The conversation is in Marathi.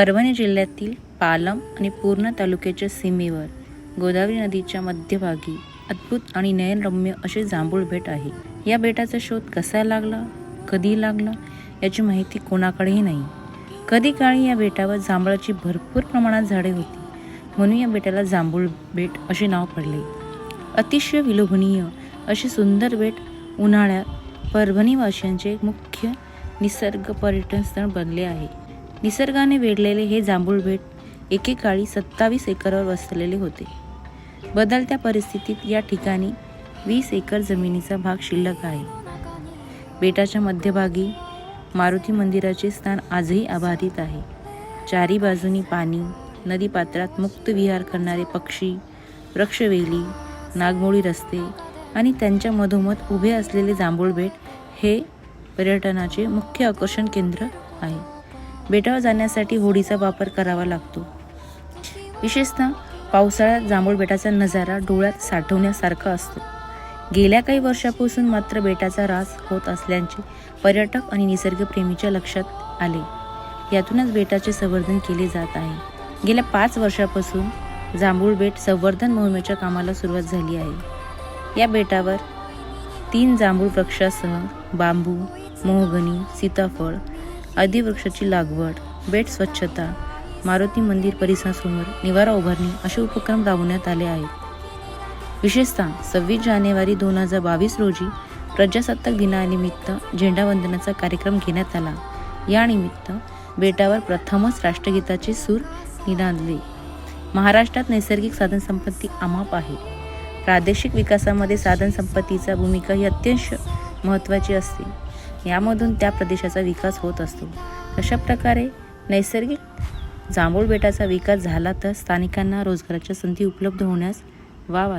परभणी जिल्ह्यातील पालम आणि पूर्ण तालुक्याच्या सीमेवर गोदावरी नदीच्या मध्यभागी अद्भुत आणि नयनरम्य असे जांभूळ बेट आहे. या बेटाचा शोध कसा लागला? कधी लागला? याची माहिती कोणाकडेही नाही. कधी काळी या बेटावर जांभळाची भरपूर प्रमाणात झाडे होती. म्हणून या बेटाला जांभूळ बेट असे नाव पडले. अतिशय विलोभनीय असे सुंदर बेट उन्हाळ्यात परभणीवासियांचे मुख्य निसर्ग पर्यटन स्थळ बनले आहे. निसर्गाने वेढलेले हे जांभूळ बेट एकेकाळी सत्तावीस एकरवर वसलेले होते. बदलत्या परिस्थितीत या ठिकाणी वीस एकर जमिनीचा भाग शिल्लक आहे. बेटाच्या मध्यभागी मारुती मंदिराचे स्थान आजही अबाधित आहे. चारी बाजूनी पाणी नदीपात्रात मुक्त विहार करणारे पक्षी वृक्षवेली नागमोळी रस्ते आणि त्यांच्या मधोमध उभे असलेले जांभूळ बेट हे पर्यटनाचे मुख्य आकर्षण केंद्र आहे. बेटावर जाण्यासाठी होडीचा वापर करावा लागतो. विशेषतः पावसाळ्यात जांभूळ बेटाचा नजारा डोळ्यात साठवण्यासारखा असतो. गेल्या काही वर्षापासून मात्र बेटाचा ऱ्हास होत असल्याचे पर्यटक आणि निसर्गप्रेमीच्या लक्षात आले. यातूनच बेटाचे संवर्धन केले जात आहे. गेल्या पाच वर्षापासून जांभूळ बेट संवर्धन मोहिमेच्या कामाला सुरुवात झाली आहे. या बेटावर तीन जांभूळ वृक्षासह बांबू मोहगनी सीताफळ अधिवृक्षाची लागवड बेट स्वच्छता मारुती मंदिर परिसरासमोर निवारा उभारणी असे उपक्रम राबवण्यात आले आहेत. विशेषतः सव्वीस जानेवारी दोन हजार बावीस रोजी प्रजासत्ताक दिनानिमित्त झेंडावंदनाचा कार्यक्रम घेण्यात आला. यानिमित्त बेटावर प्रथमच राष्ट्रगीताचे सूर निनादले महाराष्ट्रात नैसर्गिक साधनसंपत्ती अमाप आहे. प्रादेशिक विकासामध्ये साधनसंपत्तीचा भूमिका ही अत्यंत महत्त्वाची असते. यामधून त्या प्रदेशाचा विकास होत असतो. अशा प्रकारे? नैसर्गिक जांभूळ बेटाचा विकास झाला तर स्थानिकांना रोजगाराच्या संधी उपलब्ध होण्यास वाव आहे.